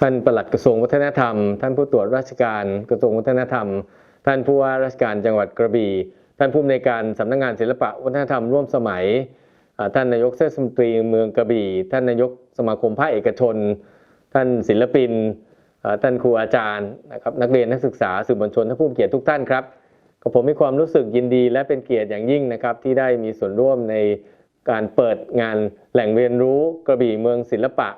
ท่านปลัดกระทรวงวัฒนธรรม ท่านผู้ตรวจราชการกระทรวงวัฒนธรรม ท่านผู้ว่าราชการจังหวัดกระบี่ ท่านผู้อำนวยการสำนักงานศิลปะวัฒนธรรมร่วมสมัย ท่านนายกเทศมนตรีเมืองกระบี่ ท่านนายกสมาคมภาคเอกชน ท่านศิลปิน ท่านครูอาจารย์นะครับนักเรียนนักศึกษาสื่อมวลชนท่านผู้มีเกียรติทุกท่านครับก็ผมมีความรู้สึกยินดีและเป็นเกียรติอย่างยิ่งนะครับที่ได้มีส่วนร่วมในการเปิดงานแหล่งเรียนรู้กระบี่เมืองศิลปะ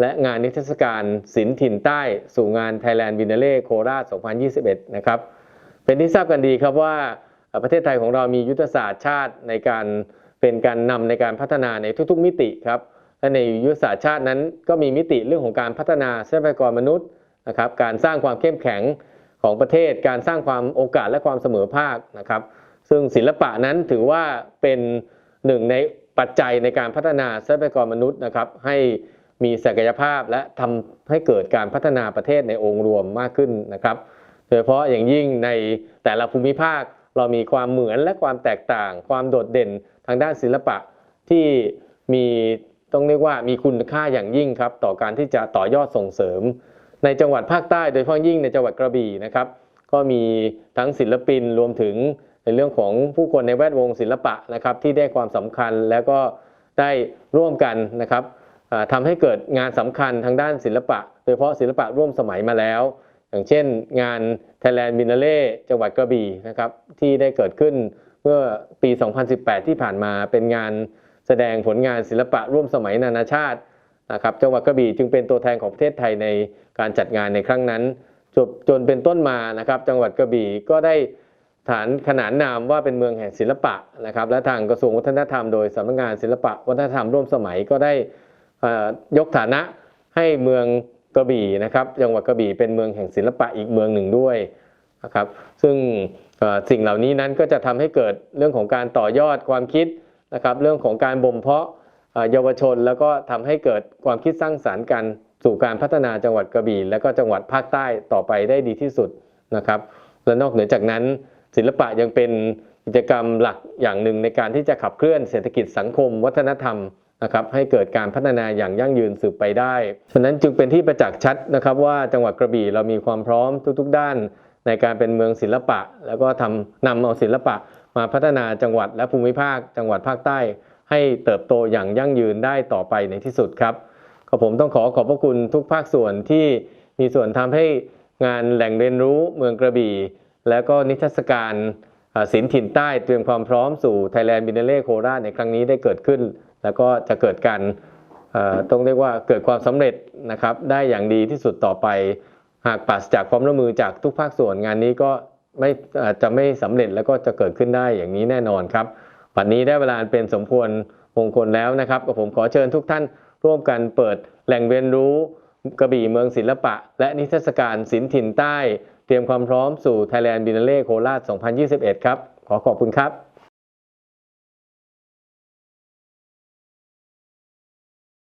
และงานนิทรรศการศิลป์ถิ่นใต้สู่งาน Thailand b i n a l e โคราช 2021 นะครับ เป็นที่ทราบกันดีครับว่าประเทศไทยของเรามียุทธศาสตร์ชาติในการเป็นการนำในการพัฒนาในทุกๆมิติครับและในยุทธศาสตร์ชาตินั้นก็มีมิติเรื่องของการพัฒนาทรัพยากรมนุษย์นะครับการสร้างความเข้มแข็งของประเทศ การสร้างความโอกาสและความเสมอภาคนะครับ ซึ่งศิลปะนั้นถือว่าเป็นหนึ่งในปัจจัยในการพัฒนาทรัพยากรมนุษย์นะครับ ให้ มีศักยภาพและทำให้เกิดการพัฒนาประเทศในองค์รวมมากขึ้นนะครับ โดยเฉพาะอย่างยิ่งในแต่ละภูมิภาคเรามีความเหมือนและความแตกต่าง ความโดดเด่นทางด้านศิลปะที่มีต้องเรียกว่ามีคุณค่าอย่างยิ่งครับต่อการที่จะต่อยอดส่งเสริม ในจังหวัดภาคใต้โดยเฉพาะยิ่งในจังหวัดกระบี่นะครับ ก็มีทั้งศิลปินรวมถึงในเรื่องของผู้คนในแวดวงศิลปะนะครับที่ได้ความสำคัญแล้วก็ได้ร่วมกันนะครับ อ่าทำให้เกิดงานสำคัญทางด้านศิลปะ โดยเฉพาะศิลปะร่วมสมัยมาแล้ว อย่างเช่น งาน Thailand b i n a l e จังหวัดกระบี่นะครับที่ได้เกิดขึ้นเมื่อปี 2018 ที่ผ่านมาเป็นงานแสดงผลงานศิลปะร่วมสมัยนานาชาตินะครับจังหวัดกระบี่จึงเป็นตัวแทนของประเทศไทยในการจัดงานในครั้งนั้นจบจนเป็นต้นมานะครับ จังหวัดกระบี่ก็ได้ฐานขนานนามว่าเป็นเมืองแห่งศิลปะนะครับ และทางกระทรวงวัฒนธรรมโดยสำนักงานศิลปะวัฒนธรรมร่วมสมัยก็ได้ ยกฐานะให้เมืองกระบี่นะครับจังหวัดกระบี่เป็นเมืองแห่งศิลปะอีกเมืองหนึ่งด้วยนะครับซึ่งสิ่งเหล่านี้นั้นก็จะทำให้เกิดเรื่องของการต่อยอดความคิดนะครับเรื่องของการบ่มเพาะเยาวชน แล้วก็ทำให้เกิดความคิดสร้างสารรค์กันสู่การพัฒนาจังหวัดกระบี่ และก็จังหวัดภาคใต้ต่อไปได้ดีที่สุดนะครับและนอกเหนือจากนั้น ศิลปะยังเป็นกิจกรรมหลักอย่างหนึ่งในการที่จะขับเคลื่อนเศรษฐกิจสังคม วัฒนธรรม นะครับให้เกิดการพัฒนาอย่างยั่งยืนสืบไปได้ฉะนั้นจึงเป็นที่ประจักษ์ชัดนะครับว่าจังหวัดกระบี่เรามีความพร้อมทุก ๆ ด้าน ในการเป็นเมืองศิลปะ แล้วก็ทำนำเอาศิลปะ มาพัฒนาจังหวัดและภูมิภาค จังหวัดภาคใต้ ให้เติบโตอย่างยั่งยืนได้ต่อไปในที่สุดครับก็ผมต้องขอขอบพระคุณทุกภาคส่วนที่มีส่วนทำให้งานแหล่งเรียนรู้เมืองกระบี่ แล้วก็นิทรรศการศิลป์ถิ่นใต้เตรียมความพร้อมสู่ Thailand b i n a l e โคราชในครั้งนี้ได้เกิดขึ้น แล้วก็จะเกิดการต้องเรียกว่าเกิดความสำเร็จนะครับได้อย่างดีที่สุดต่อไป หากปราศจากความร่วมมือจากทุกภาคส่วนงานนี้ก็ไม่จะไม่สำเร็จแล้วก็จะเกิดขึ้นได้อย่างนี้แน่นอนครับวันนี้ได้เวลาเป็นสมควรมงคลแล้วนะครับก็ผมขอเชิญทุกท่านร่วมกันเปิดแหล่งเรียนรู้กระบี่เมืองศิลปะ และนิทรรศการศิลป์ถิ่นใต้ เตรียมความพร้อมสู่ Thailand b i n a l e โคราช 2021 ครับ ขอขอบคุณครับ